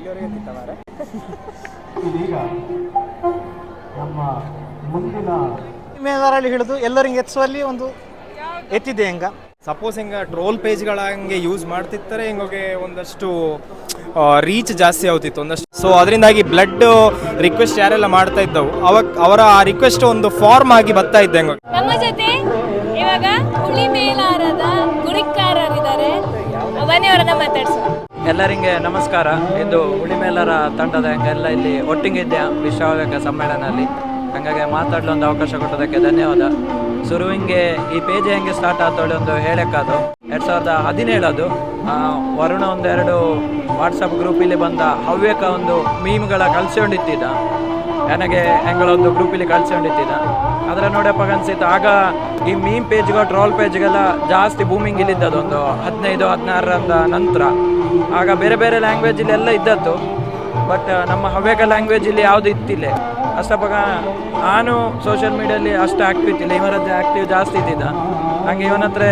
ಇಲ್ಲಿವರೆಗೆ ತಿಂತವಾರೆ. ಇದೀಗ ನಮ್ಮ ಮುಂದಿನ ಮೇಲಾರಲ್ಲಿ ಹಿಡಿದು ಎಲ್ಲರಿಗೆ ಎತ್ತಿಸುವಲ್ಲಿ ಒಂದು ಎತ್ತಿದೆ ಹೆಂಗ? ಸಪೋಸ್ ಹಿಂಗೆ ಟ್ರೋಲ್ ಪೇಜ್ಗಳ ಹಂಗೆ ಯೂಸ್ ಮಾಡ್ತಿರ್ತಾರೆ ಹಿಂಗೆ ಒಂದಷ್ಟು ರೀಚ್ ಜಾಸ್ತಿ ಆಗ್ತಿತ್ತು ಒಂದಷ್ಟು. ಸೊ ಅದರಿಂದಾಗಿ ಬ್ಲಡ್ ರಿಕ್ವೆಸ್ಟ್ ಯಾರೆಲ್ಲ ಮಾಡ್ತಾ ಇದ್ದವು ಅವಾಗ ಅವರ ಆ ರಿಕ್ವೆಸ್ಟ್ ಒಂದು ಫಾರ್ಮ್ ಆಗಿ ಬರ್ತಾ ಇದ್ದೆ ಹಂಗೆ. ನಮ್ಮ ಜೊತೆ ಇವಾಗ ಹುಳಿ ಮೇಲಾರದ ಗುರಿಕಾರರಿದ್ದಾರೆ ಅವನೇ ಅವರನ್ನ ಮಾತಾಡ್ಸೋಣ ಎಲ್ಲರಿಗೆ ನಮಸ್ಕಾರ. ಇದು ಉಳಿಮೇಲರ ತಂಡದ ಎಲ್ಲ ಇಲ್ಲಿ ಒಟ್ಟಿಗಿದ್ದೆ ವಿಶ್ವವೇಗ ಸಮ್ಮೇಳನದಲ್ಲಿ. ಹಂಗಾಗಿ ಮಾತಾಡಲು ಒಂದು ಅವಕಾಶ ಕೊಟ್ಟದಕ್ಕೆ ಧನ್ಯವಾದ. ಶುರುವಿಂಗೆ ಈ ಪೇಜ್ ಹೆಂಗೆ ಸ್ಟಾರ್ಟ್ ಆತೋಳಿ ಒಂದು ಹೇಳಕ್ಕದು ಎರಡು ಸಾವಿರದ ಹದಿನೇಳದು ವರುಣ ಒಂದೆರಡು ವಾಟ್ಸಪ್ ಗ್ರೂಪಿಲಿ ಬಂದ ಹವ್ಯಕ ಒಂದು ಮೀಮ್ಗಳ ಕಳ್ಸ್ಕೊಂಡಿತ್ತಿದ್ದ ನನಗೆ ಹೆಂಗಳೊಂದು ಗ್ರೂಪಲ್ಲಿ ಕಳ್ಸ್ಕೊಂಡಿತ್ತಿದ್ದ ಅದರ ನೋಡಪ್ಪ ಅನ್ಸಿತ್ತು, ಆಗ ಈ ಮೀಮ್ ಪೇಜ್ಗೆ ಟ್ರೋಲ್ ಪೇಜ್ಗೆಲ್ಲ ಜಾಸ್ತಿ ಬೂಮಿಂಗ್ ಇಲ್ಲಿದ್ದದೊಂದು ಹದಿನೈದು ಹದಿನಾರರ ನಂತರ. ಆಗ ಬೇರೆ ಬೇರೆ ಲ್ಯಾಂಗ್ವೇಜ್ ಇಲ್ಲಿ ಎಲ್ಲ ಇದ್ದದ್ದು ಬಟ್ ನಮ್ಮ ಹವ್ಯಕ ಲ್ಯಾಂಗ್ವೇಜಲ್ಲಿ ಯಾವುದು ಇತ್ತಿಲ್ಲ. ಅಷ್ಟಪ್ಪಾಗ ನಾನು ಸೋಷಿಯಲ್ ಮೀಡಿಯಲ್ಲಿ ಅಷ್ಟು ಆಕ್ಟಿವ್ ಇತ್ತಿಲ್ಲ ಇವರದ್ದು ಆಕ್ಟಿವ್ ಜಾಸ್ತಿ ಇದ್ದಿದ್ದ. ಹಂಗೆ ಇವನ ಹತ್ರ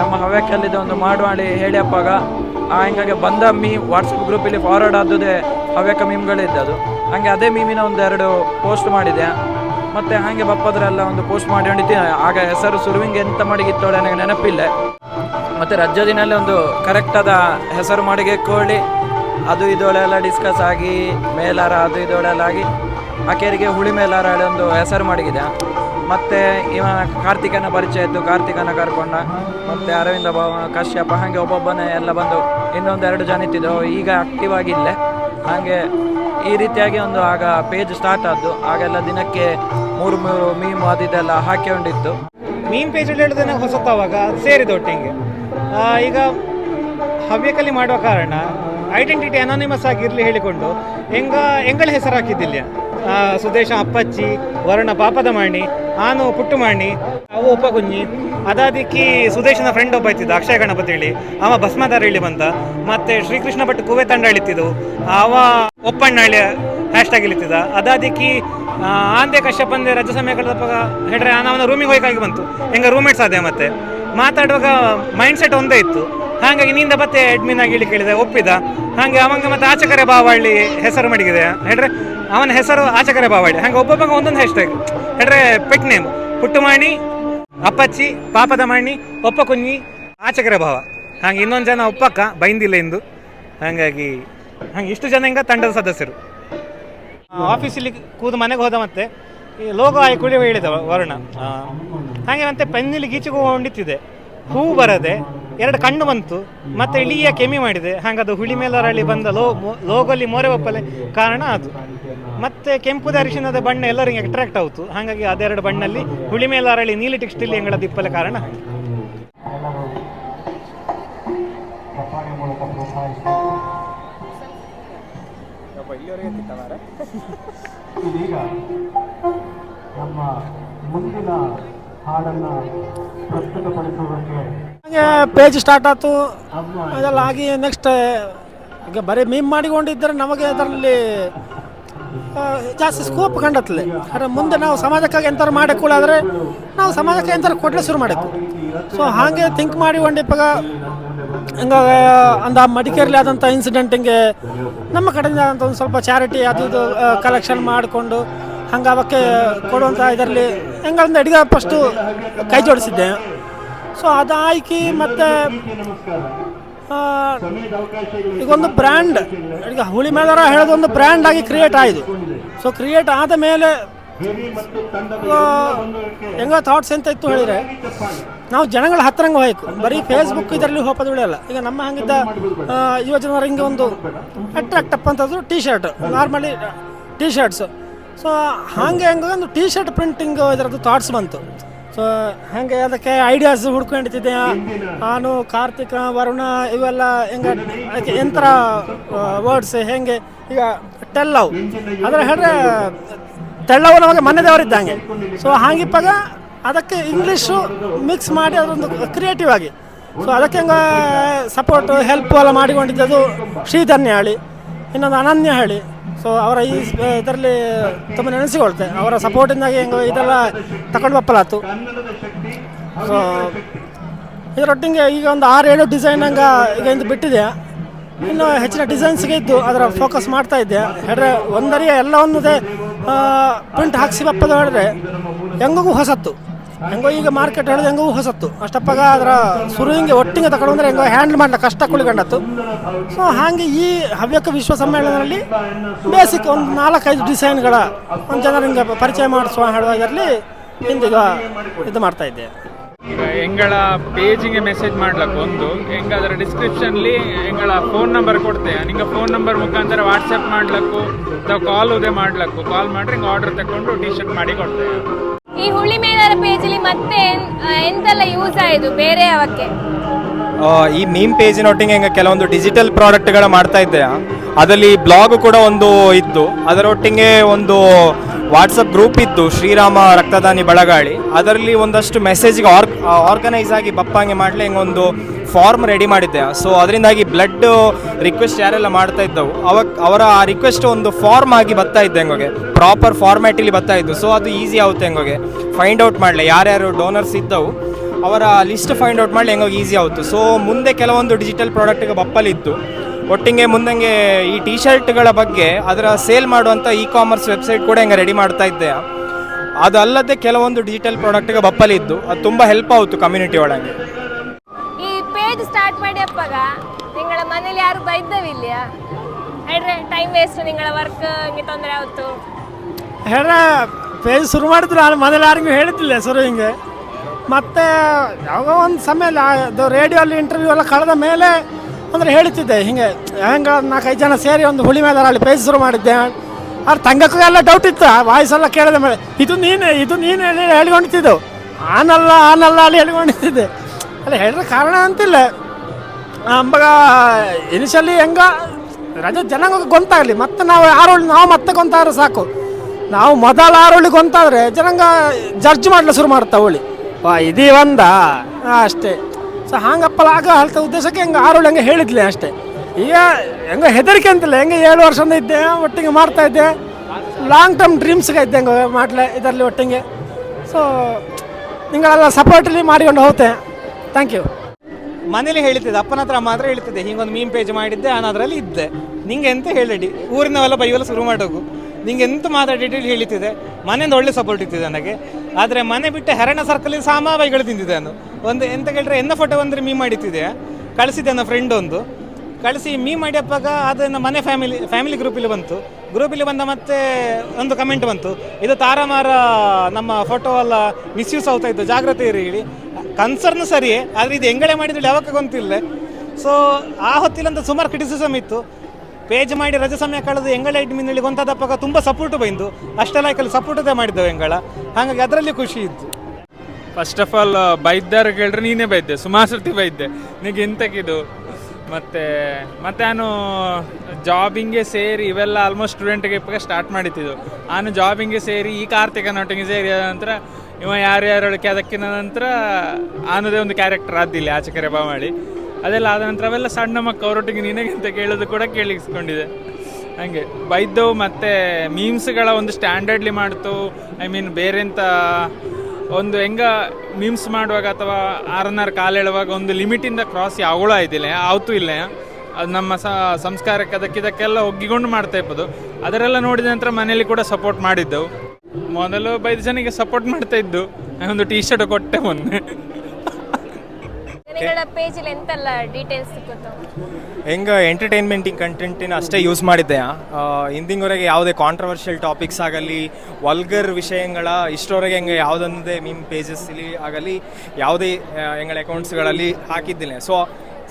ನಮ್ಮ ಹವ್ಯಕಲ್ಲಿದ್ದ ಒಂದು ಮಾಡುವಾಳಿ ಅಪ್ಪಾಗ ಆ ಹಿಂಗಾಗಿ ಬಂದ ಮೀ ವಾಟ್ಸಪ್ ಗ್ರೂಪಲ್ಲಿ ಫಾರ್ವರ್ಡ್ ಆದದೇ ಹವ್ಯಕ ಮೀಮ್ಗಳೇ ಇದ್ದದು ಹಾಗೆ ಅದೇ ಮೀಮಿನ ಒಂದು ಎರಡು ಪೋಸ್ಟ್ ಮಾಡಿದೆ. ಮತ್ತೆ ಹಾಗೆ ಬಪ್ಪದ್ರೆಲ್ಲ ಒಂದು ಪೋಸ್ಟ್ ಮಾಡಿಕೊಂಡಿದ್ದೆ ಆಗ ಹೆಸರು ಸುರುವಿಂಗ್ ಎಂತ ಮಾಡಿಗಿತ್ತೋಳೆ ನನಗೆ ನೆನಪಿಲ್ಲ. ಮತ್ತು ರಜ್ಜದಿನಲ್ಲಿ ಒಂದು ಕರೆಕ್ಟಾದ ಹೆಸರು ಮಾಡಿಗೆ ಕೋಳಿ. ಅದು ಇದೊಳೆಲ್ಲ ಡಿಸ್ಕಸ್ ಆಗಿ, ಮೇಲಾರ ಅದು ಇದೊಳೆಲ್ಲ ಆಗಿ ಆಕೆಯರಿಗೆ ಹುಳಿ ಮೇಲಾರ ಒಂದು ಹೆಸರು ಮಾಡಿಗಿದೆ. ಮತ್ತು ಇವ ಕಾರ್ತಿಕನ ಪರಿಚಯ ಇತ್ತು, ಕಾರ್ತಿಕನ ಕರ್ಕೊಂಡ. ಮತ್ತೆ ಅರವಿಂದ ಭವ ಕಶ್ಯಪ, ಹಾಗೆ ಒಬ್ಬೊಬ್ಬನೇ ಎಲ್ಲ ಬಂದು ಇನ್ನೊಂದು ಎರಡು ಜನ ಇತ್ತಿದ್ದು ಈಗ ಆಕ್ಟಿವ್ ಆಗಿಲ್ಲ. ಹಾಗೆ ಈ ರೀತಿಯಾಗಿ ಒಂದು ಆಗ ಪೇಜ್ ಸ್ಟಾರ್ಟ್ ಆದ್ದು. ಆಗೆಲ್ಲ ದಿನಕ್ಕೆ ಮೂರು ಮೂರು ಮೀಮ್ ಅದಿದೆಲ್ಲ ಹಾಕಿಕೊಂಡಿತ್ತು ಮೀನ್ ಪೇಜ್ ಹೇಳೋದನ್ನ ಹೊಸತಾವಾಗ ಸೇರಿದ ಒಟ್ಟಿಗೆ ಈಗ ಹವ್ಯಕಲಿ ಮಾಡುವ ಕಾರಣ ಐಡೆಂಟಿಟಿ ಅನಾನಿಮಸ್ ಆಗಿರಲಿ ಹೇಳಿಕೊಂಡು ಹೆಂಗ ಎಂಗಳ ಹೆಸರು ಹಾಕಿದ್ದಿಲ್ಲ? ಸುದೇಶ ಅಪ್ಪಚ್ಚಿ ವರುಣ ಪಾಪದ ಮಾಣಿ ಆನು ಪುಟ್ಟುಮಾಣಿ, ಅವು ಉಪ ಕುಂಜಿ ಅದಾದಿಕ್ಕಿ ಸುದೇಶನ ಫ್ರೆಂಡ್ ಒಬ್ಬ ಇತ್ತಿದ್ದ, ಅಕ್ಷಯ ಗಣಪತಿ ಹೇಳಿ. ಅವ ಭಸ್ಮಧಾರ ಹೇಳಿ ಬಂದ. ಮತ್ತೆ ಶ್ರೀಕೃಷ್ಣ ಭಟ್ ಕುವೆ ತಂಡ ಇಳಿತಿದ್ದು ಅವ ಒಪ್ಪಣ್ಣಹಳ್ಳಿ ಹ್ಯಾಶ್ ಟ್ಯಾಗ್ ಇಳಿತಿದ್ದ ಅದಾದಿಕ್ಕಿ ಆಂದೆ ಕಶ್ಯಪ್ ಬಂದೆ ರಜ ಸಮಯ ಕಳೆದಪ್ಪಾಗ ಹೇಳ್ರೆ ನಾನು ಅವನ ರೂಮಿಗೆ ಹೋಗಿ ಬಂತು. ಹೆಂಗ ರೂಮ್ಮೇಟ್ಸ್ ಆದೆ ಮತ್ತೆ? ಮಾತಾಡುವಾಗ ಮೈಂಡ್ ಸೆಟ್ ಒಂದೇ ಇತ್ತು. ಹಾಗಾಗಿ ನಿಂದ ಮತ್ತೆ ಅಡ್ಮಿನ್ ಆಗಿ ಹೇಳಿ ಕೇಳಿದೆ, ಒಪ್ಪಿದ. ಹಾಗೆ ಅವಂಗ ಮತ್ತೆ ಆಚಕರೆ ಬಾವಳ್ಳಿ ಹೆಸರು ಮಡಗಿದೆ. ಹೇಳ್ರೆ ಅವನ ಹೆಸರು ಆಚಕರೆ ಬಾವಾಡಿ ಹಂಗೆ ಒಬ್ಬೊಬ್ಬ ಒಂದೊಂದು ಹ್ಯಾಶ್ ಟ್ಯಾಗ್ ಹೇಳ್ರೆ ಪೆಟ್ ನೇಮ್ ಪುಟ್ಟುಮಾಣಿ ಅಪ್ಪಚ್ಚಿ ಪಾಪದ ಮಾಣಿ ಒಪ್ಪ ಕುಂಜಿ ಆಚಕರೆ ಭಾವ ಹಂಗೆ ಇನ್ನೊಂದು ಜನ ಒಪ್ಪಕ್ಕ, ಬೈಂದಿಲ್ಲ ಎಂದು ಹಾಗಾಗಿ, ಹಂಗೆ ಇಷ್ಟು ಜನ ಹಿಂಗೆ ತಂಡದ ಸದಸ್ಯರು. ಆಫೀಸಲ್ಲಿ ಕೂದು ಮನೆಗೆ ಹೋದ ಮತ್ತೆ, ಈ ಲೋಗೋ ಆಯ್ ಕುಳಿ ಹೇಳಿದ ವರುಣ. ಹಾಗೆ ಮತ್ತೆ ಪೆನ್ನಿಲಿ ಹೊಂಡಿತಿದೆ. ಹೂ ಬರದೆ, ಎರಡು ಕಣ್ಣು ಬಂತು, ಮತ್ತೆ ಇಳಿಯ ಕೆಮ್ಮಿ ಮಾಡಿದೆ. ಹಾಗೆ ಅದು ಹುಳಿ ಮೇಲರಳಿ ಬಂದ ಲೋ ಲೋಗೋಲಿ ಮೋರೆ ಒಪ್ಪಲೆ ಕಾರಣ ಅದು. ಮತ್ತೆ ಕೆಂಪುದ ಅರಿಶಿನದ ಬಣ್ಣ ಎಲ್ಲರಿಗೆ ಅಟ್ರಾಕ್ಟ್ ಆಯಿತು. ಹಾಗಾಗಿ ಅದೆರಡು ಬಣ್ಣಲ್ಲಿ ಹುಳಿ ಮೇಲರಳಿ ನೀಲಿ ಟೆಕ್ಸ್ಟೈಲ್ ಎಂಗಳ ದಿಪ್ಪಲ ಕಾರಣ ಇದೀಗ ನಮ್ಮ ಮುಂದಿನ ಹಾಡನ್ನು ಪ್ರಸ್ತುತಪಡಿಸುವುದಕ್ಕೆ ಪೇಜ್ ಸ್ಟಾರ್ಟ್ ಆಯ್ತು. ಅದೆಲ್ಲ ಆಗಿ ನೆಕ್ಸ್ಟ್ ಈಗ ಬರೀ ಮೀಮ್ ಮಾಡಿಕೊಂಡಿದ್ದರೆ ನಮಗೆ ಅದರಲ್ಲಿ ಜಾಸ್ತಿ ಸ್ಕೋಪ್ ಕಂಡತ್ಲೆ ಆದರೆ ಮುಂದೆ ನಾವು ಸಮಾಜಕ್ಕಾಗಿ ಎಂಥವ್ರು ಮಾಡಿಕೊಳ್ಳಾದ್ರೆ ನಾವು ಸಮಾಜಕ್ಕೆ ಎಂಥವ್ರು ಕೊಡಲೇ ಶುರು ಮಾಡಬೇಕು. ಸೊ ಹಾಗೆ ಥಿಂಕ್ ಮಾಡಿ ಒಂದಿಪ್ಪಾಗ ಹಂಗ, ಅಂದ ಮಡಿಕೇರಿಲಿ ಆದಂಥ ಇನ್ಸಿಡೆಂಟ್ ಹಿಂಗೆ ನಮ್ಮ ಕಡೆಯಿಂದ ಆದಂಥ ಒಂದು ಸ್ವಲ್ಪ ಚಾರಿಟಿ ಅದು ಕಲೆಕ್ಷನ್ ಮಾಡಿಕೊಂಡು ಹಂಗೆ ಅವಕ್ಕೆ ಕೊಡುವಂಥ ಇದರಲ್ಲಿ ಹೆಂಗಳಿಂದ ಅಡಿಗೆ ಫಸ್ಟು ಕೈ ಜೋಡಿಸಿದ್ದೆ. ಸೊ ಅದಾಯ್ಕಿ ಮತ್ತು ಈಗ ಒಂದು ಬ್ರ್ಯಾಂಡ್ ಈಗ ಹುಳಿ ಮೇಲಾರ ಹೇಳೋದೊಂದು ಬ್ರ್ಯಾಂಡ್ ಆಗಿ ಕ್ರಿಯೇಟ್ ಆಯಿತು ಸೊ ಕ್ರಿಯೇಟ್ ಆದ ಮೇಲೆ ಹೆಂಗ ಥಾಟ್ಸ್ ಎಂತ ಇತ್ತು ಹೇಳಿದ್ರೆ ನಾವು ಜನಗಳ ಹತ್ತಿರಂಗ ಹೋಯ್ಕು ಬರೀ ಫೇಸ್ಬುಕ್ ಇದರಲ್ಲಿ ಹೋಗೋದು ಉಳಿಯಲ್ಲ ಈಗ ನಮ್ಮ ಹಂಗಿದ್ದ ಯುವ ಜನರ ಹಿಂಗೆ ಒಂದು ಅಟ್ರಾಕ್ಟ್ ಅಪ್ ಅಂತಂದ್ರು T shirt normally T shirts so ಹಾಗೆ ಹಂಗೆ ಒಂದು ಟಿ ಶರ್ಟ್ ಪ್ರಿಂಟಿಂಗ್ ಇದರದ್ದು ಥಾಟ್ಸ್ ಬಂತು. ಸೊ ಹಾಗೆ ಅದಕ್ಕೆ ಐಡಿಯಾಸ್ ಹುಡ್ಕೊಂಡಿದ್ದೆ. ನಾನು, ಕಾರ್ತಿಕ, ವರುಣ, ಇವೆಲ್ಲ ಹೆಂಗೆ, ಅದಕ್ಕೆ ಯಂತ್ರ ವರ್ಡ್ಸ್ ಹೆಂಗೆ, ಈಗ ಟೆಲ್ಲವ್ ಅದರ ಹೇಳಿದ್ರೆ ತೆಳ್ಳವು ನಮಗೆ ಮನೆದೇವರಿದ್ದಂಗೆ ಸೊ ಹಾಗಿಪ್ಪಾಗ ಅದಕ್ಕೆ ಇಂಗ್ಲೀಷು ಮಿಕ್ಸ್ ಮಾಡಿ ಅದೊಂದು ಕ್ರಿಯೇಟಿವ್ ಆಗಿ. ಸೊ ಅದಕ್ಕೆ ಹಂಗೆ ಸಪೋರ್ಟ್ ಹೆಲ್ಪ್ ಎಲ್ಲ ಮಾಡಿಕೊಂಡಿದ್ದದು ಶ್ರೀಧನ್ಯ ಹೇಳಿ, ಇನ್ನೊಂದು ಅನನ್ಯ ಹೇಳಿ. ಸೊ ಅವರ ಈ ಇದರಲ್ಲಿ ತುಂಬ ನೆನೆಸಿಕೊಳ್ತೆ. ಅವರ ಸಪೋರ್ಟಿಂದಾಗಿ ಹೆಂಗೆ ಇದೆಲ್ಲ ತಗೊಂಡು ಬಪ್ಪಲಾತು. ಸೊ ಇದರೊಟ್ಟಿಗೆ ಈಗ ಒಂದು ಆರು ಏಳು ಡಿಸೈನ್ ಹಂಗೆ ಈಗ ಇಂದು ಬಿಟ್ಟಿದೆ. ಇನ್ನು ಹೆಚ್ಚಿನ ಡಿಸೈನ್ಸ್ಗೆ ಇದ್ದು ಅದರ ಫೋಕಸ್ ಮಾಡ್ತಾ ಇದ್ದೆ. ಹೇಳಿದ್ರೆ ಒಂದರಿಯ ಒಂದೇ ಪ್ರಿಂಟ್ ಹಾಕ್ಸಿ ಬಪ್ಪದ ಹೇಳಿದ್ರೆ ಹೆಂಗೂ ಹೊಸತ್ತು. ಹೆಂಗೋ ಈಗ ಮಾರ್ಕೆಟ್ ಹೇಳಿದ್ರೆ ಹೆಂಗೋ ಹೊಸತ್ತು ಅಷ್ಟಪ್ಪಾಗ ಅದರ ಶುರು ಹಿಂಗೆ ಒಟ್ಟಿಗೆ ತಗೊಂಡು ಅಂದ್ರೆ ಹೆಂಗೋ ಹ್ಯಾಂಡಲ್ ಮಾಡಲಿಕ್ಕೆ ಕಷ್ಟ ಕುಳಿಕೊಂಡತ್ತು ಸೊ ಹಾಗೆ ಈ ಹವ್ಯಕ ವಿಶ್ವ ಸಮ್ಮೇಳನದಲ್ಲಿ ಬೇಸಿಕ್ ಒಂದು ನಾಲ್ಕೈದು ಡಿಸೈನ್ಗಳ ಒಂದು ಜನರಿಗೆ ಪರಿಚಯ ಮಾಡಿಸುವ ಹೇಳುವಾಗಲಿ ಹಿಂದೀಗ ಇದು ಮಾಡ್ತಾ ಇದ್ದೆ. ಈಗ ಎಂಗಳ ಪೇಜಿಗೆ ಮೆಸೇಜ್ ಮಾಡ್ಲಕ್ಕೆ ಒಂದು. ಹೆಂಗ ಅದರ ಡಿಸ್ಕ್ರಿಪ್ಷನ್ಲಿ ಹೆಂಗಳ ಫೋನ್ ನಂಬರ್ ಕೊಡ್ತೆ. ನಿಂಗೆ ಫೋನ್ ನಂಬರ್ ಮುಖಾಂತರ ವಾಟ್ಸಪ್ ಮಾಡ್ಲಕ್ಕು ಅಥವಾ ಕಾಲ್ ಉದೇ ಮಾಡ್ಲಕ್ಕು. ಕಾಲ್ ಮಾಡ್ರಿ ಹಿಂಗೆ ಆರ್ಡರ್ ತಗೊಂಡು ಟಿ ಶರ್ಟ್ ಮಾಡಿ ಕೊಡ್ತೆ. ಈ ಹುಳಿ ಪೇಜಲ್ಲಿ ಮತ್ತೆ ಎಂತೆಲ್ಲ ಯೂಸ್ ಆಯಿತು ಬೇರೆ ಅವಕ್ಕೆ ಆ, ಈ ಮೀಮ್ ಪೇಜಿನೊಟ್ಟಿಗೆ ಹಿಂಗೆ ಕೆಲವೊಂದು ಡಿಜಿಟಲ್ ಪ್ರಾಡಕ್ಟ್ಗಳ ಮಾಡ್ತಾ ಇದ್ದೆ. ಅದರಲ್ಲಿ ಬ್ಲಾಗ್ ಕೂಡ ಒಂದು ಇತ್ತು. ಅದರೊಟ್ಟಿಗೆ ಒಂದು ವಾಟ್ಸಪ್ ಗ್ರೂಪ್ ಇತ್ತು ಶ್ರೀರಾಮ ರಕ್ತದಾನಿ ಬಳಗಾಳಿ. ಅದರಲ್ಲಿ ಒಂದಷ್ಟು ಮೆಸೇಜ್ಗೆ ಆರ್ಗ್ ಆರ್ಗನೈಸ್ ಆಗಿ ಬಪ್ಪಂಗೆ ಮಾಡಲಿ ಹಿಂಗೊಂದು ಫಾರ್ಮ್ ರೆಡಿ ಮಾಡಿದ್ದೆ. ಸೊ ಅದರಿಂದಾಗಿ ಬ್ಲಡ್ ರಿಕ್ವೆಸ್ಟ್ ಯಾರೆಲ್ಲ ಮಾಡ್ತಾ ಇದ್ದವು ಅವಾಗ ಅವರ ಆ ರಿಕ್ವೆಸ್ಟ್ ಒಂದು ಫಾರ್ಮ್ ಆಗಿ ಬರ್ತಾ ಇದ್ದೆ ಹೆಂಗೋಗೆ. ಪ್ರಾಪರ್ ಫಾರ್ಮ್ಯಾಟಲ್ಲಿ ಬರ್ತಾ ಇದ್ದು. ಸೊ ಅದು ಈಸಿ ಆಗುತ್ತೆ ಹೆಂಗೋಗೆ. ಫೈಂಡ್ ಔಟ್ ಮಾಡಲಿ. ಯಾರ್ಯಾರು ಡೋನರ್ಸ್ ಇದ್ದವು, ಅವರ ಲಿಸ್ಟ್ ಫೈಂಡ್ ಔಟ್ ಮಾಡಲಿ ಹೆಂಗೋ ಈಸಿ ಆಯಿತು ಸೊ ಮುಂದೆ ಕೆಲವೊಂದು ಡಿಜಿಟಲ್ ಪ್ರಾಡಕ್ಟ್ಗೆ ಬಪ್ಪಲಿತ್ತು ಒಟ್ಟಿಗೆ ಮುಂದಂಗೆ ಈ ಟಿ ಶರ್ಟ್ಗಳ ಬಗ್ಗೆ ಅದರ ಸೇಲ್ ಮಾಡುವಂಥ ಇ ಕಾಮರ್ಸ್ ವೆಬ್ಸೈಟ್ ಕೂಡ ಹೆಂಗೆ ರೆಡಿ ಮಾಡ್ತಾ ಇದ್ದೆ. ಅದಲ್ಲದೆ ಕೆಲವೊಂದು ಡಿಜಿಟಲ್ ಪ್ರಾಡಕ್ಟ್ಗೆ ಬಪ್ಪಲಿದ್ದು ಅದು ತುಂಬ ಹೆಲ್ಪ್ ಆಯಿತು ಕಮ್ಯುನಿಟಿ ಒಳಗೆ. ಸ್ಟಾರ್ಟ್ ಮಾಡಿ ಅಪ್ಪಾಗ. ನಿಂಗಳ ಮನೇಲಿ ಯಾರು ಬೈದ್ದವಿಲ್ಲ ಹೇಳ್ರೆ ಟೈಮ್ ವೇಸ್ಟ್ ನಿಂಗಳ ವರ್ಕ್ ಹಂಗೆ ತೊಂದರೆ ಆಯ್ತು ಹೇಳ್ರೆ ಪೇಜ್ ಶುರು ಮಾಡಿದ್ರು ನಾನು ಮನೇಲಿ ಯಾರಿಗೂ ಹೇಳ್ತಿಲ್ಲ ಶುರು ಹಿಂಗೆ. ಮತ್ತೆ ಯಾವಾಗ ಒಂದು ಸಮಯ ಅದು ರೇಡಿಯೋ ಅಲ್ಲಿ ಇಂಟರ್ವ್ಯೂ ಎಲ್ಲ ಕಳೆದ ಮೇಲೆ ಅಂದ್ರೆ ಹೇಳ್ತಿದ್ದೆ, ಹಿಂಗೆ, ಹೆಂಗೆ ನಾಲ್ಕೈದು ಜನ ಸೇರಿ ಒಂದು ಹುಳಿ ಮೇಲೆ ಅಲ್ಲಿ ಪೇಜ್ ಶುರು ಮಾಡಿದ್ದೆ. ಅವ್ರ ತಂಗಕ್ಕೂ ಎಲ್ಲ ಡೌಟ್ ಇತ್ತು ವಾಯ್ಸ್ ಎಲ್ಲ ಕೇಳಿದ ಮೇಲೆ, ಇದು ನೀನು ಇದು ನೀನು ಹೇಳಿ ಹೇಳ್ಕೊಂಡಿದ್ದು. ಆನಲ್ಲ ಆನಲ್ಲ, ಅಲ್ಲಿ ಹೇಳ್ಕೊಂಡಿದ್ದೆ. ಅಲ್ಲ ಹೇಳಿದ್ರೆ ಕಾರಣ ಅಂತಿಲ್ಲ. ಅಂಬಾಗ ಇನಿಷಿಯಲಿ ಹೆಂಗ, ರಜೆ ಜನಾಂಗ ಗೊಂತಾಗಲಿ, ಮತ್ತೆ ನಾವು ಆರೋಳಿ, ನಾವು ಮತ್ತೆ ಗೊಂತಾದ್ರೆ ಸಾಕು. ನಾವು ಮೊದಲ ಆರೋಳಿ ಗೊಂತಾದ್ರೆ ಜನಾಂಗ ಜಡ್ಜ್ ಮಾಡಲು ಶುರು ಮಾಡ್ತಾ ಅವಳಿ ವಾ, ಇದೀ ಒಂದ? ಅಷ್ಟೇ. ಸೊ ಹಂಗಪ್ಪಲ್ಲ, ಆಗ ಅಳ್ತ ಉದ್ದೇಶಕ್ಕೆ ಹೆಂಗೆ ಆರೋಳಿ ಹಂಗೆ ಹೇಳಿದ್ಲೆ ಅಷ್ಟೇ. ಈಗ ಹೆಂಗೆ ಹೆದರಿಕೆ ಅಂತಿಲ್ಲ, ಹೆಂಗೆ ಏಳು ವರ್ಷದಿಂದ ಇದ್ದೆ, ಒಟ್ಟಿಗೆ ಮಾಡ್ತಾ ಇದ್ದೆ. ಲಾಂಗ್ ಟರ್ಮ್ ಡ್ರೀಮ್ಸ್ಗೆ ಇದ್ದೆ ಹೆಂಗೆ ಮಾಡ್ಲೆ, ಇದರಲ್ಲಿ ಒಟ್ಟಿಗೆ. ಸೊ ನಿಂಗಳೆಲ್ಲ ಸಪೋರ್ಟಲ್ಲಿ ಮಾಡಿಕೊಂಡು ಹೋಗ್ತೆ. ಥ್ಯಾಂಕ್ ಯು ಮನೇಲಿ ಹೇಳ್ತಿದ್ದೆ, ಅಪ್ಪನ ಹತ್ರ ಮಾತ್ರ ಹೇಳ್ತಿದ್ದೆ, ಹಿಂಗೊಂದು ಮೀಮ್ ಪೇಜ್ ಮಾಡಿದ್ದೆ, ನಾನು ಅದರಲ್ಲಿ ಇದ್ದೆ. ನಿಂಗೆ ಎಂತ ಹೇಳಿ ಊರಿನವೆಲ್ಲ ಬೈಯೆಲ್ಲ ಶುರು ಮಾಡೋಗು. ನಿಂಗೆ ಎಂತ ಮಾತಾಡಿ ಹೇಳಿತಿದೆ ಮನೆಯಿಂದ ಒಳ್ಳೆ ಸಪೋರ್ಟ್ ಇತ್ತಿದೆ ನನಗೆ. ಆದರೆ ಮನೆ ಬಿಟ್ಟು ಹೆರಣ ಸರ್ಕಲಿನ ಸಾಮಾ ಬೈಗಳು ತಿಂದಿದ್ದೆ ನಾನು. ಒಂದು ಎಂತ ಕೇಳಿದ್ರೆ ಎನ್ನ ಫೋಟೋ ಅಂದರೆ ಮೀ ಮಾಡಿತ್ತಿದೆ ಕಳಿಸಿದ್ದೆ ನನ್ನ ಫ್ರೆಂಡ್ ಒಂದು. ಕಳಿಸಿ ಮೀ ಮಾಡಿಯಪ್ಪಾಗ ಅದನ್ನು ಮನೆ ಫ್ಯಾಮಿಲಿ ಫ್ಯಾಮಿಲಿ ಗ್ರೂಪಲ್ಲಿ ಬಂತು. ಗ್ರೂಪಲ್ಲಿ ಬಂದ ಮತ್ತೆ ಒಂದು ಕಮೆಂಟ್ ಬಂತು. ಇದು ತಾರಾಮಾರ ನಮ್ಮ ಫೋಟೋ ಎಲ್ಲ ಮಿಸ್ಯೂಸ್ ಆಗ್ತಾ ಇತ್ತು, ಜಾಗ್ರತೆ ಇರಿ ಹೇಳಿ. ಕನ್ಸರ್ನ್ ಸರಿಯೇ ಆದರೆ ಇದು ಹೆಂಗಳೆ ಮಾಡಿದ್ರೆ ಯಾವಾಗ ಗೊತ್ತಿಲ್ಲ. ಸೊ ಆ ಹೊತ್ತಿಲ್ಲಂತ ಸುಮಾರು ಕ್ರಿಟಿಸಿಸಮ್ ಇತ್ತು. ಪೇಜ್ ಮಾಡಿ ರಜೆ ಸಮಯ ಕಳೆದು ಎಂಗಳ ಗೊಂತಾದ ಗೊಂತಾದಪ್ಪಾಗ ತುಂಬ ಸಪೋರ್ಟ್ ಬಂದು, ಅಷ್ಟೆಲ್ಲ ಸಪೋರ್ಟ್ ಸಪೋರ್ಟದೇ ಮಾಡಿದ್ದೆವು ಹೆಂಗಳ. ಹಾಗಾಗಿ ಅದರಲ್ಲಿ ಖುಷಿ ಇತ್ತು. ಫಸ್ಟ್ ಆಫ್ ಆಲ್ ಬೈದಾರ ಕೇಳಿದ್ರೆ ನೀನೇ ಬೈದ್ದೆ ಸುಮಾರು ಸರ್ತಿ ಬೈದ್ದೆ ನಿನಗೆ ಎಂತಕ್ಕಿದು ಮತ್ತೆ ಮತ್ತೆ ನಾನು ಜಾಬಿಂಗೆ ಸೇರಿ ಇವೆಲ್ಲ ಆಲ್ಮೋಸ್ಟ್ ಸ್ಟೂಡೆಂಟ್ಗೆ ಇಪ್ಪಾಗ ಸ್ಟಾರ್ಟ್ ಮಾಡಿತ್ತಿದ್ದು ನಾನು ಜಾಬಿಂಗೆ ಸೇರಿ ಈ ಕಾರ್ತಿಕ ನೋಟಿಂಗ್ ಸೇರಿ ಆದ ನಂತರ ಇವ ಯಾರ್ಯಾರೊಳಗೆ ಅದಕ್ಕಿನ ನಂತರ ಆನದೇ ಒಂದು ಕ್ಯಾರೆಕ್ಟರ್ ಆದಿಲ್ಲ ಆಚೆ ಕರೆ ಬಾಮಾಳಿ ಅದೆಲ್ಲ ಆದ ನಂತರ ಅವೆಲ್ಲ ಸಣ್ಣ ಮಕ್ಕ ಅವರೊಟ್ಟಿಗೆ ನಿನಗೆ ಅಂತ ಕೇಳೋದು ಕೂಡ ಕೇಳಿಸ್ಕೊಂಡಿದೆ. ಹಂಗೆ ಬೈದವು ಮತ್ತು ಮೀಮ್ಸ್ಗಳ ಒಂದು ಸ್ಟ್ಯಾಂಡರ್ಡ್ಲಿ ಮಾಡ್ತು. ಐ ಮೀನ್ ಬೇರೆಂತ ಒಂದು ಹೆಂಗ ಮೀಮ್ಸ್ ಮಾಡುವಾಗ ಅಥವಾ ಆರನ್ನಾರು ಕಾಲು ಹೇಳುವಾಗ ಒಂದು ಲಿಮಿಟಿಂದ ಕ್ರಾಸ್ ಯಾವಳು ಆಯ್ತಿಲ್ಲ ಯಾವತ್ತೂ ಇಲ್ಲ. ಅದು ನಮ್ಮ ಸಂಸ್ಕಾರಕ್ಕೆ ಅದಕ್ಕೆ ಇದಕ್ಕೆಲ್ಲ ಒಗ್ಗಿಕೊಂಡು ಮಾಡ್ತಾ ಇರ್ಬೋದು. ಅದರೆಲ್ಲ ನೋಡಿದ ನಂತರ ಮನೆಯಲ್ಲಿ ಕೂಡ ಸಪೋರ್ಟ್ ಮಾಡಿದ್ದೆವು. ಮೊದಲು ಬೈದು ಜನಕ್ಕೆ ಸಪೋರ್ಟ್ ಮಾಡ್ತಾ ಇದ್ದು ಒಂದು ಟೀ ಶರ್ಟ್ ಕೊಟ್ಟೆ ಮೊನ್ನೆ. ನಿಂಗಳ ಪೇಜಲ್ಲಿ ಎಂತೆಲ್ಲ ಡೀಟೇಲ್ಸ್ ಹೆಂಗೆ ಎಂಟರ್ಟೈನ್ಮೆಂಟಿಂಗ್ ಕಂಟೆಂಟಿನ ಅಷ್ಟೇ ಯೂಸ್ ಮಾಡಿದ್ದೆ. ಹಿಂದಿನವರೆಗೆ ಯಾವುದೇ ಕಾಂಟ್ರವರ್ಷಿಯಲ್ ಟಾಪಿಕ್ಸ್ ಆಗಲಿ ವಲ್ಗರ್ ವಿಷಯಗಳ ಇಷ್ಟರವರೆಗೆ ಹೆಂಗೆ ಯಾವುದೊಂದೇ ಮೀಮ್ ಇಲ್ಲಿ ಆಗಲಿ, ಯಾವುದೇ ಹೆಂಗಳ ಅಕೌಂಟ್ಸ್ಗಳಲ್ಲಿ ಹಾಕಿದ್ದಿಲ್ಲ. ಸೊ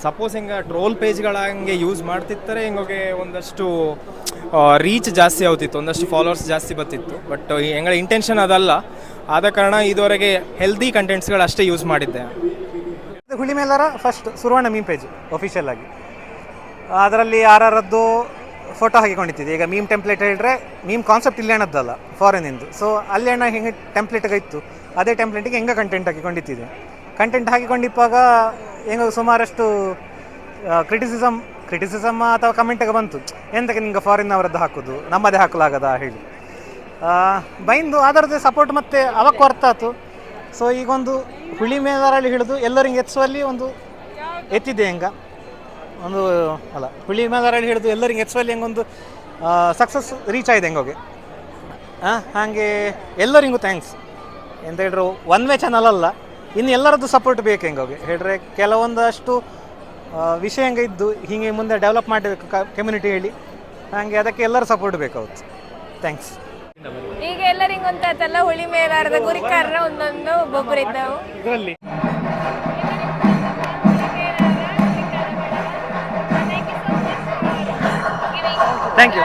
ಸಪೋಸ್ ಹೆಂಗ ಟ್ರೋಲ್ ಪೇಜ್ಗಳ ಹಂಗೆ ಯೂಸ್ ಮಾಡ್ತಿರ್ತಾರೆ, ಹೆಂಗೋಗೆ ಒಂದಷ್ಟು ರೀಚ್ ಜಾಸ್ತಿ ಆಗ್ತಿತ್ತು ಒಂದಷ್ಟು ಫಾಲೋವರ್ಸ್ ಜಾಸ್ತಿ ಬರ್ತಿತ್ತು. ಬಟ್ ಹೆಂಗಳ ಇಂಟೆನ್ಷನ್ ಅದಲ್ಲ. ಆದ ಕಾರಣ ಇದುವರೆಗೆ ಹೆಲ್ದಿ ಕಂಟೆಂಟ್ಸ್ಗಳು ಅಷ್ಟೇ ಯೂಸ್ ಮಾಡಿದ್ದೆ. ಹುಳಿಮೇಲರ ಫಸ್ಟ್ ಸುರುವರ್ಣ ಮೀಮ್ ಪೇಜ್ ಅಫಿಷಿಯಲ್ ಆಗಿ. ಅದರಲ್ಲಿ ಯಾರದ್ದು ಫೋಟೋ ಹಾಕಿಕೊಂಡಿದ್ದೀವಿ ಈಗ ಮೀಮ್ ಟೆಂಪ್ಲೇಟ್ ಹೇಳಿದ್ರೆ ಮೀಮ್ ಕಾನ್ಸೆಪ್ಟ್ ಇಲ್ಲಿ ಅಣ್ಣದ್ದಲ್ಲ ಫಾರಿನಿಂದು ಸೊ ಅಲ್ಲಿ ಅಣ್ಣ ಹಿಂಗೆ ಟೆಂಪ್ಲೇಟ್ಗೆ ಇತ್ತು? ಅದೇ ಟೆಂಪ್ಲೇಟಿಗೆ ಹೆಂಗೆ ಕಂಟೆಂಟ್ ಹಾಕಿಕೊಂಡಿತ್ತಿದೆ ಕಂಟೆಂಟ್ ಹಾಕಿಕೊಂಡಿಪ್ಪಾಗ ಹೆಂಗ ಸುಮಾರಷ್ಟು ಕ್ರಿಟಿಸಿಸಮ್ ಕ್ರಿಟಿಸಿಸಮ್ ಅಥವಾ ಕಮೆಂಟಿಗೆ ಬಂತು. ಎಂತಕ್ಕೆ ನಿಂಗೆ ಫಾರಿನ್ ಅವರದ್ದು ಹಾಕೋದು? ನಮ್ಮದೇ ಹಾಕಲಾಗದ ಹೇಳಿ. ಬೈಂದು ಅದರದ್ದೇ ಸಪೋರ್ಟ್ ಮತ್ತೆ ಅವಕ್ಕೂ ಅರ್ಥ ಆಯ್ತು ಸೊ ಈಗೊಂದು ಹುಳಿ ಮೇಲಾರಲ್ಲಿ ಹಿಡಿದು ಎಲ್ಲರಿಗೆ ಎತ್ತಿಸುವಲ್ಲಿ ಒಂದು ಎತ್ತಿದೆ ಹೆಂಗ? ಒಂದು, ಅಲ್ಲ, ಹುಳಿ ಮೇಲಾರಲ್ಲಿ ಹಿಡಿದು ಎಲ್ಲರಿಗೆ ಎಕ್ಸ್ ವೈಲಿ ಹೆಂಗೊಂದು ಸಕ್ಸಸ್ ರೀಚ್ ಆಗಿದೆ ಹೆಂಗೋಗೆ ಹಾಂ ಹಾಗೆ ಎಲ್ಲರಿಗೂ ಥ್ಯಾಂಕ್ಸ್ ಎಂತ ಹೇಳಿದ್ರು ಒನ್ ವೇ ಚಾನಲ್ ಅಲ್ಲ, ಇನ್ನು ಎಲ್ಲರದ್ದು ಸಪೋರ್ಟ್ ಬೇಕು ಹೆಂಗೋಗೆ ಹೇಳಿದ್ರೆ ಕೆಲವೊಂದಷ್ಟು ವಿಷಯ ಹೆಂಗೆ ಇದ್ದು ಹೀಗೆ ಮುಂದೆ ಡೆವಲಪ್ ಮಾಡಬೇಕು ಕಮ್ಯುನಿಟಿ ಹೇಳಿ, ಹಾಗೆ ಅದಕ್ಕೆ ಎಲ್ಲರ ಸಪೋರ್ಟ್ ಬೇಕಾಗುತ್ತೆ ಥ್ಯಾಂಕ್ಸ್ ಈಗ ಅಂತ ಗೊತ್ತಾಯ್ತಲ್ಲ ಹುಳಿ ಮೇಲಾರದ ಗುರಿಕಾರರ ಒಂದೊಂದು ಒಬ್ಬೊಬ್ಬರು ಇದ್ದವು. ಇದರಲ್ಲಿ. Thank you